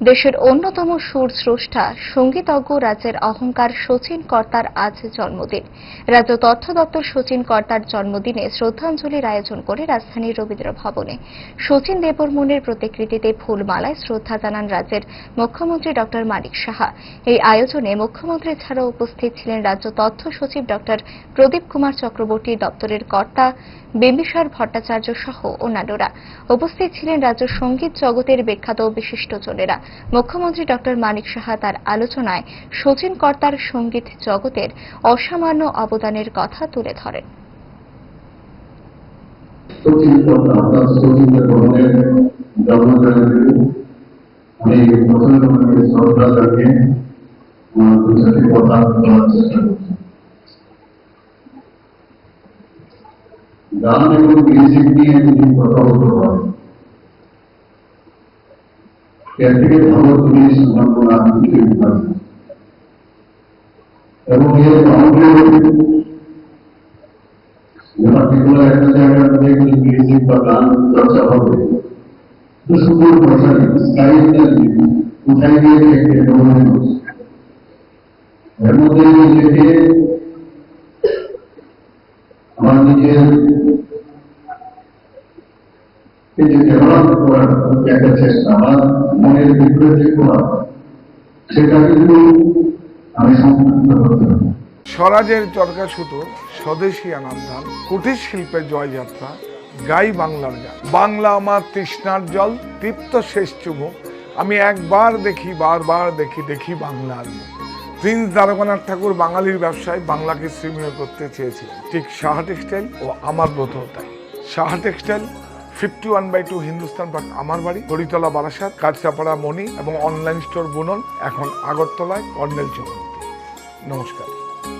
দেশের অন্যতম সুর স্রষ্টা সঙ্গীতজ্ঞ রাজ্যের অহংকার সচিন কর্তার আজ জন্মদিন। রাজ্য তথ্য দপ্তর সচিন কর্তার জন্মদিনে শ্রদ্ধাঞ্জলির আয়োজন করে রাজধানীর রবীন্দ্র ভবনে। সচিন দেববর্মনের প্রতিকৃতিতে ফুলমালায় শ্রদ্ধা জানান রাজ্যের মুখ্যমন্ত্রী ড. মানিক সাহা। এই আয়োজনে মুখ্যমন্ত্রী ছাড়াও উপস্থিত ছিলেন রাজ্য তথ্য সচিব ড. প্রদীপ কুমার চক্রবর্তী দপ্তরের কর্তা বিম্বিসার ভট্টাচার্য সহ অন্যান্যরা। উপস্থিত ছিলেন রাজ্য সংগীত জগতের বিখ্যাত বিশিষ্টজনেরা মুখ্যমন্ত্রী ড মানিক সাহা তার আলোচনায় সচিন কর্তার সংগীত জগতের অসামান্য অবদানের কথা তুলে ধরেন গান এবং মিউজিক নিয়ে যদি কথা বলতে হয় এর থেকে ভালো জিনিস আমার কোনো আর কিছুই হয় না। এবং এর বাউন্ডারি যারা যেগুলো একটা জায়গার মধ্যে একটু মিউজিক বা গান চর্চা হবে তো সুন্দর ভাষা স্টাইলটা কোথায় গিয়ে থেকে মনে হচ্ছে এর মধ্যে নিজেকে আমার নিজের মনের স্বরাজের চরকা সুতো স্বদেশী আনন্দান কুটির শিল্পের জয়যাত্রা, গাই বাংলার গান। বাংলা আমার তৃষ্ণার জল, তৃপ্ত শেষ চুমুক আমি একবার দেখি, বারবার দেখি দেখি বাংলার প্রিন্স দ্বারকানাথ ঠাকুর বাঙালির ব্যবসায় বাংলাকে শ্রীময় করতে চেয়েছিলেন। ঠিক সাহা টেক্সটাইল ও আমার ব্রত তাই। Saha textile fifty one by two Hindustan Park আমার বাড়ি, হরিতলা বারাসাত কাঁচরাপাড়া মণি এবং অনলাইন স্টোর বুনন, এখন আগরতলায় কর্নেল চৌধুরী নমস্কার।